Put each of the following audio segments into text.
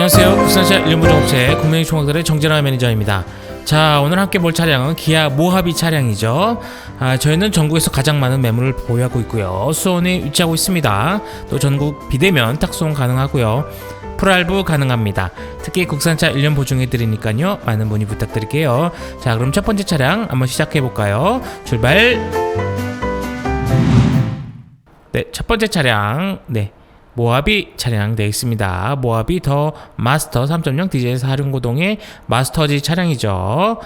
안녕하세요. 부산차 일본부정업체 국민의 총학들의 정진아 매니저입니다. 자, 오늘 함께 볼 차량은 기아 모하비 차량이죠. 아, 저희는 전국에서 가장 많은 매물을 보유하고 있고요. 수원에 위치하고 있습니다. 또 전국 비대면 탁송 가능하고요. 풀할부 가능합니다. 특히 국산차 1년 보증해 드리니까요. 많은 문의 부탁드릴게요. 자, 그럼 첫 번째 차량 한번 시작해 볼까요? 출발. 네, 첫 번째 차량. 네. 모하비 차량 되어 있습니다. 모하비 더 마스터 3.0 디젤 사륜고동의 마스터지 차량이죠.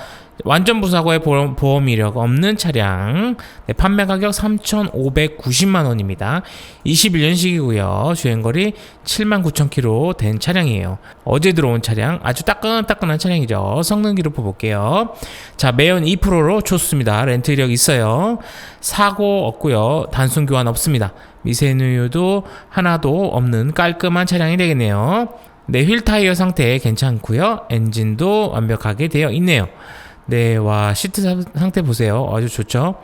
완전 무사고의 보험, 보험 이력 없는 차량. 네, 판매 가격 3,590만 원입니다. 21년식이고요. 주행거리 79,000km 된 차량이에요. 어제 들어온 차량 아주 따끈따끈한 차량이죠. 성능 기록 볼게요. 자, 매연 2%로 좋습니다. 렌트 이력 있어요. 사고 없고요. 단순 교환 없습니다. 미세누유도 하나도 없는 깔끔한 차량이 되겠네요. 네, 휠 타이어 상태 괜찮고요. 엔진도 완벽하게 되어 있네요. 네, 와 시트 사- 상태 보세요. 아주 좋죠.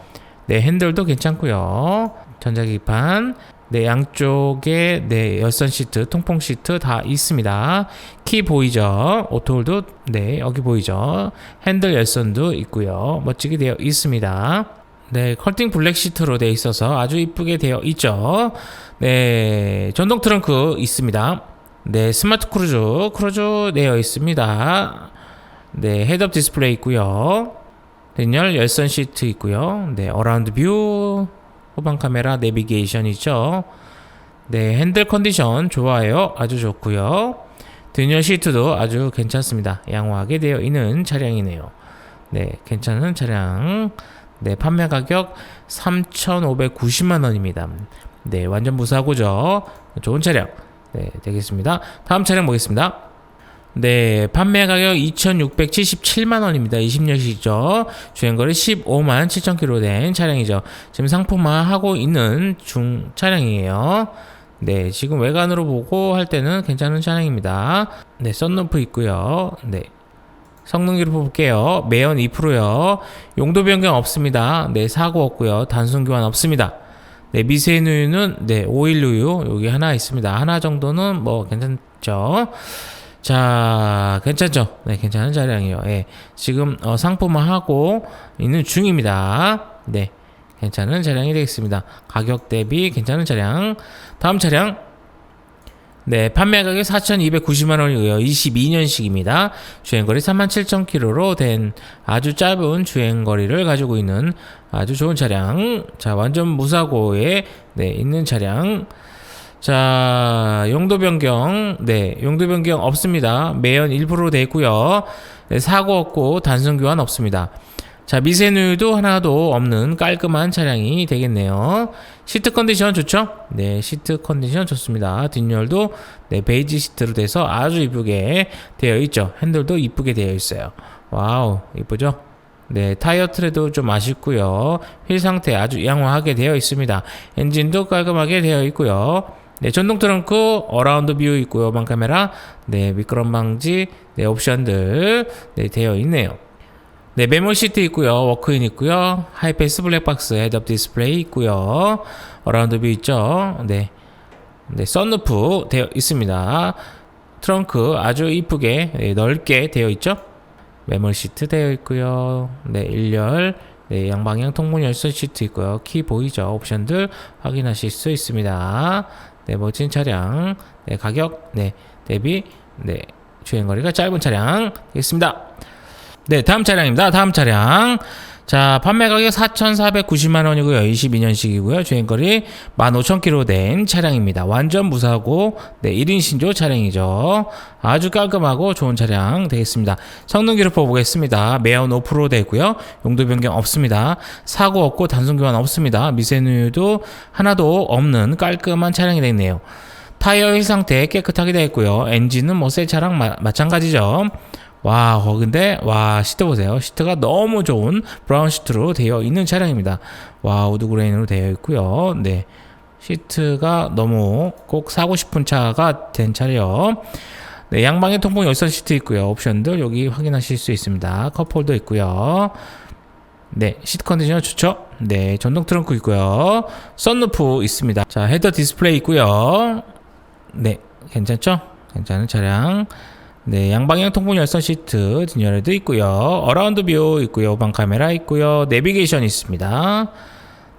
네, 핸들도 괜찮고요. 전자기판, 네 양쪽에 네 열선 시트, 통풍 시트 다 있습니다. 키 보이죠? 오토홀도 네 여기 보이죠? 핸들 열선도 있고요. 멋지게 되어 있습니다. 네, 컬팅 블랙 시트로 되어 있어서 아주 이쁘게 되어 있죠. 네, 전동 트렁크 있습니다. 네, 스마트 크루즈, 크루즈 되어 있습니다. 네, 헤드업 디스플레이 있고요. 뒷열 열선 시트 있고요. 네, 어라운드 뷰, 후방 카메라 내비게이션 있죠. 네, 핸들 컨디션 좋아요. 아주 좋고요. 뒷열 시트도 아주 괜찮습니다. 양호하게 되어 있는 차량이네요. 네, 괜찮은 차량. 네, 판매 가격 3,590만 원입니다. 네, 완전 무사고죠. 좋은 차량. 네, 되겠습니다. 다음 차량 보겠습니다. 네, 판매 가격 2,677만 원입니다. 20년식이죠. 주행거리 15만 7천 킬로 된 차량이죠. 지금 상품화 하고 있는 중 차량이에요. 네, 지금 외관으로 보고 할 때는 괜찮은 차량입니다. 네, 썬루프 있고요. 네. 성능기로 볼게요. 매연 2%요. 용도 변경 없습니다. 네, 사고 없고요. 단순 교환 없습니다. 네, 미세누유는 네, 오일 우유 여기 하나 있습니다. 하나 정도는 뭐 괜찮죠. 자, 괜찮죠? 네, 괜찮은 차량이에요. 예. 지금 어, 상품화하고 있는 중입니다. 네. 괜찮은 차량이 되겠습니다. 가격 대비 괜찮은 차량. 다음 차량. 네, 판매 가격 4,290만 원이고요. 22년식입니다. 주행 거리 37,000km로 된 아주 짧은 주행 거리를 가지고 있는 아주 좋은 차량. 자, 완전 무사고에 네, 있는 차량. 자, 용도 변경. 네, 용도 변경 없습니다. 매연 1%로 되어 있고요. 네, 사고 없고 단순 교환 없습니다. 자, 미세누유도 하나도 없는 깔끔한 차량이 되겠네요. 시트 컨디션 좋죠? 네, 시트 컨디션 좋습니다. 뒷열도 네, 베이지 시트로 돼서 아주 이쁘게 되어 있죠. 핸들도 이쁘게 되어 있어요. 와우, 이쁘죠? 네, 타이어 트레도 좀 아쉽고요. 휠 상태 아주 양호하게 되어 있습니다. 엔진도 깔끔하게 되어 있고요. 네, 전동 트렁크 어라운드 뷰 있고 요. 방 카메라, 네, 미끄럼 방지, 네, 옵션들 네, 되어 있네요. 네, 메모 시트 있고요. 워크인 있고요. 하이패스 블랙박스 헤드업 디스플레이 있고요. 어라운드 뷰 있죠. 네. 네, 썬루프 되어 있습니다. 트렁크 아주 이쁘게 네, 넓게 되어 있죠. 메모 시트 되어 있고요. 네, 1열 네, 양방향 통문 열선 시트 있고요. 키 보이죠? 옵션들 확인하실 수 있습니다. 네, 멋진 차량. 네, 가격 네, 대비 네, 주행 거리가 짧은 차량 되겠습니다. 네, 다음 차량입니다. 다음 차량. 자, 판매 가격 4,490만 원이고요. 22년식이고요. 주행거리 15,000km 된 차량입니다. 완전 무사고, 네, 1인 신조 차량이죠. 아주 깔끔하고 좋은 차량 되겠습니다. 성능 기록 보겠습니다. 매연 5% 되고요. 용도 변경 없습니다. 사고 없고 단순 교환 없습니다. 미세누유도 하나도 없는 깔끔한 차량이 되겠네요. 타이어 힐 상태 깨끗하게 되어 있고요. 엔진은 뭐 새 차랑 마, 마찬가지죠. 와, 어, 근데, 와, 시트 보세요. 시트가 너무 좋은 브라운 시트로 되어 있는 차량입니다. 와, 우드그레인으로 되어 있고요. 네. 시트가 너무 꼭 사고 싶은 차가 된 차래요. 네, 양방에 통풍 열선 시트 있고요. 옵션들 여기 확인하실 수 있습니다. 컵홀더 있고요. 네, 시트 컨디션 좋죠? 네, 전동 트렁크 있고요. 썬루프 있습니다. 자, 헤더 디스플레이 있고요. 네, 괜찮죠? 괜찮은 차량. 네, 양방향 통풍 열선 시트 뒷열에도 있고요. 어라운드 뷰 있고요. 후방 카메라 있고요. 내비게이션 있습니다.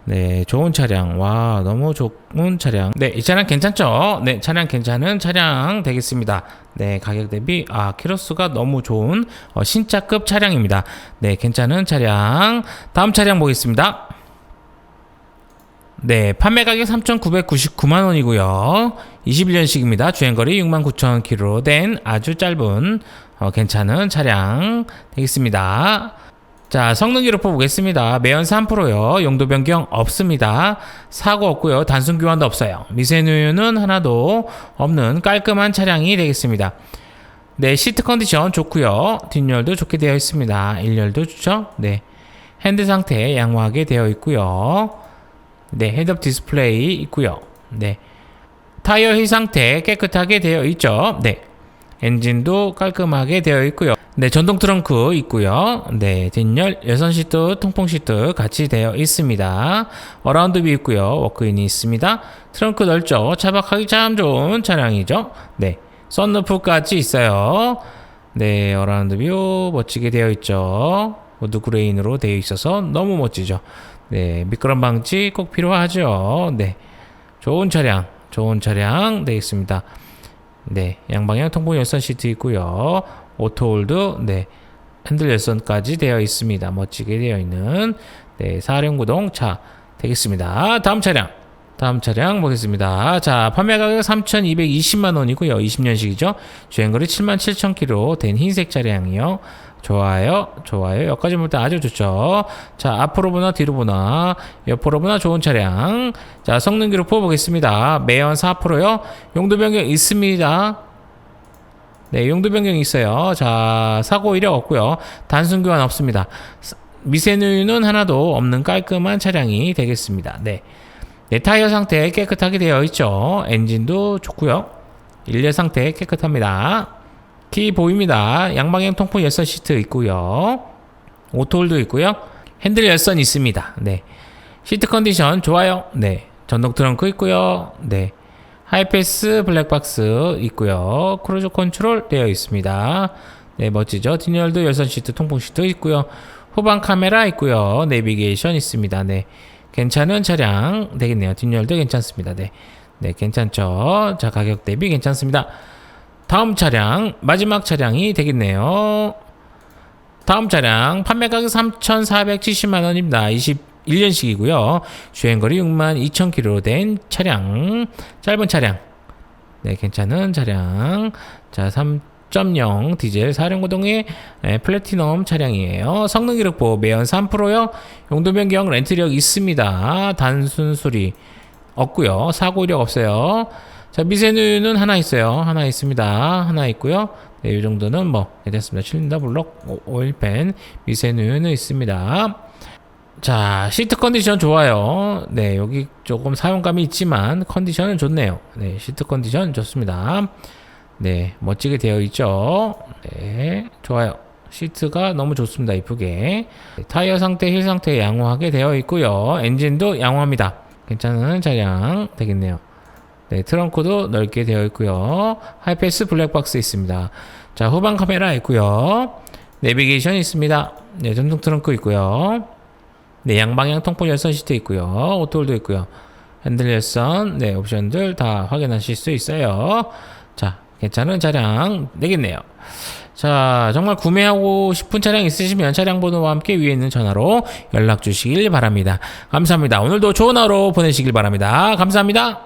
네, 좋은 차량. 와, 너무 좋은 차량. 네, 이 차량 괜찮죠? 네, 차량 괜찮은 차량 되겠습니다. 네, 가격 대비, 아, 키로수가 너무 좋은 어, 신차급 차량입니다. 네, 괜찮은 차량. 다음 차량 보겠습니다. 네, 판매 가격 3,999만 원이고요. 21년식입니다. 주행거리 69,000km 된 아주 짧은 어, 괜찮은 차량 되겠습니다. 자, 성능 기록 보겠습니다. 매연 3%요. 용도 변경 없습니다. 사고 없고요. 단순 교환도 없어요. 미세누유는 하나도 없는 깔끔한 차량이 되겠습니다. 네, 시트 컨디션 좋고요. 뒷열도 좋게 되어 있습니다. 1열도 좋죠? 네. 핸드 상태 양호하게 되어 있고요. 네, 헤드업 디스플레이 있고요. 네. 타이어 힐 상태 깨끗하게 되어 있죠. 네. 엔진도 깔끔하게 되어 있고요. 네, 전동 트렁크 있고요. 네, 뒷열 여선 시트, 통풍 시트 같이 되어 있습니다. 어라운드 뷰 있고요. 워크인이 있습니다. 트렁크 넓죠. 차박하기 참 좋은 차량이죠. 네. 썬루프까지 있어요. 네, 어라운드 뷰 멋지게 되어 있죠. 모두 그레인으로 되어 있어서 너무 멋지죠. 네, 미끄럼 방지 꼭 필요하죠. 네, 좋은 차량, 좋은 차량 되겠습니다. 네, 양방향 통풍 열선 시트 있고요. 오토홀드, 네, 핸들 열선까지 되어 있습니다. 멋지게 되어 있는 네, 사륜구동 차 되겠습니다. 다음 차량. 다음 차량 보겠습니다. 자, 판매 가격 3,220만 원이고요. 20년식이죠. 주행거리 77,000km 된 흰색 차량이요. 좋아요. 좋아요. 여기까지 볼 때 아주 좋죠. 자, 앞으로 보나 뒤로 보나 옆으로 보나 좋은 차량. 자, 성능 기록 뽑아보겠습니다. 매연 4%요. 용도 변경 있습니다. 네, 용도 변경이 있어요. 자, 사고 이력 없고요. 단순 교환 없습니다. 미세누유는 하나도 없는 깔끔한 차량이 되겠습니다. 네. 네, 타이어 상태 깨끗하게 되어 있죠. 엔진도 좋고요. 일렬 상태 깨끗합니다. 키 보입니다. 양방향 통풍 열선 시트 있고요. 오토홀도 있고요. 핸들 열선 있습니다. 네. 시트 컨디션 좋아요. 네. 전동 트렁크 있고요. 네. 하이패스 블랙박스 있고요. 크루즈 컨트롤 되어 있습니다. 네, 멋지죠? 뒷열도 열선 시트 통풍 시트 있고요. 후방 카메라 있고요. 내비게이션 있습니다. 네. 괜찮은 차량 되겠네요. 뒷열도 괜찮습니다. 네. 네, 괜찮죠? 자, 가격 대비 괜찮습니다. 다음 차량, 마지막 차량이 되겠네요. 다음 차량, 판매 가격 3,470만 원입니다. 21년식이고요. 주행거리 6만 2천 k m 된 차량, 짧은 차량. 네, 괜찮은 차량. 자, 3.0 디젤 사륜구동의 네, 플래티넘 차량이에요. 성능 기록부 매연 3%요. 용도 변경 렌트력 있습니다. 단순 수리 없고요. 사고 이력 없어요. 자, 미세누유는 하나 있어요. 하나 있습니다. 하나 있고요. 네, 이 정도는 뭐, 네, 됐습니다. 실린더 블록, 오- 오일팬, 미세누유는 있습니다. 자, 시트 컨디션 좋아요. 네, 여기 조금 사용감이 있지만 컨디션은 좋네요. 네, 시트 컨디션 좋습니다. 네, 멋지게 되어 있죠. 네, 좋아요. 시트가 너무 좋습니다. 이쁘게. 네, 타이어 상태, 힐 상태 양호하게 되어 있고요. 엔진도 양호합니다. 괜찮은 차량 되겠네요. 네, 트렁크도 넓게 되어 있고요. 하이패스 블랙박스 있습니다. 자, 후방 카메라 있고요. 내비게이션 있습니다. 네, 전동 트렁크 있고요. 네, 양방향 통풍 열선 시트 있고요. 오토홀도 있고요. 핸들 열선, 네, 옵션들 다 확인하실 수 있어요. 자, 괜찮은 차량 되겠네요. 자, 정말 구매하고 싶은 차량 있으시면 차량 번호와 함께 위에 있는 전화로 연락 주시길 바랍니다. 감사합니다. 오늘도 좋은 하루 보내시길 바랍니다. 감사합니다.